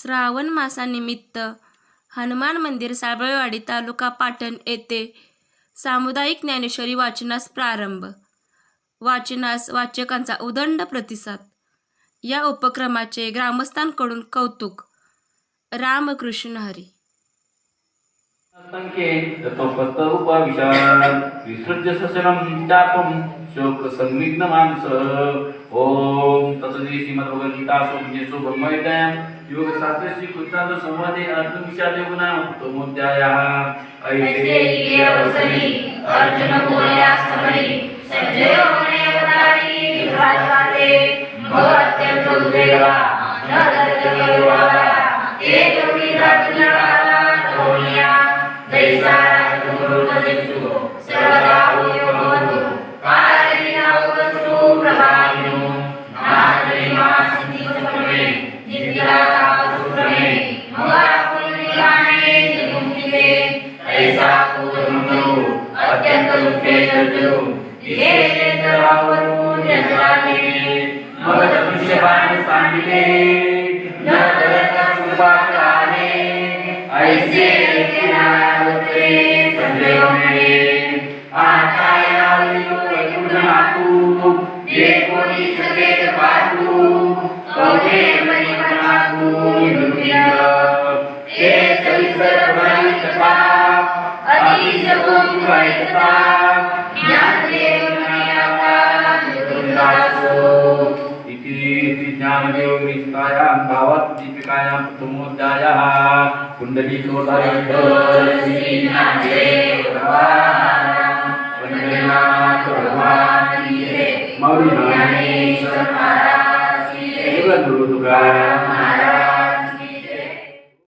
श्रावण मासानिमित्त हनुमान मंदिर साबळेवाडी तालुका पाटण येथे सामुदायिक ज्ञानेश्वरी वाचनास प्रारंभ. वाचनास वाचकांचा उदंड प्रतिसाद. या उपक्रमाचे ग्रामस्थांकडून कौतुक. रामकृष्ण हरी. संख्ये विसृज्य सशरं चापं शोकसंविघ्न मानस ओम तत्सदी श्रीमद्भगवद्गीतासु विजयसु ब्रह्मविद्यायां योगशास्त्रे श्रीकृष्णार्जुन संवादे अर्जुनविषादे गुणात्मोऽध्यायः ऐसे ये अवसरी अर्जुन बोलया समरी संजय ऐसा कुटुंबो अत्यंत दुःखे सर्जो तिथे चंद्रावरून चंद्राने मग दृश्यवान सांगितले न करता सुभाषाने ऐसे केनावते संजय म्हणे आता जे कोणी पाहू हे सविस्तर ज्ञानदेव निष्ठायां भावात् दीपिकायां प्रथमोऽध्यायः कुण्डलीकोधारः श्रीनाथदेव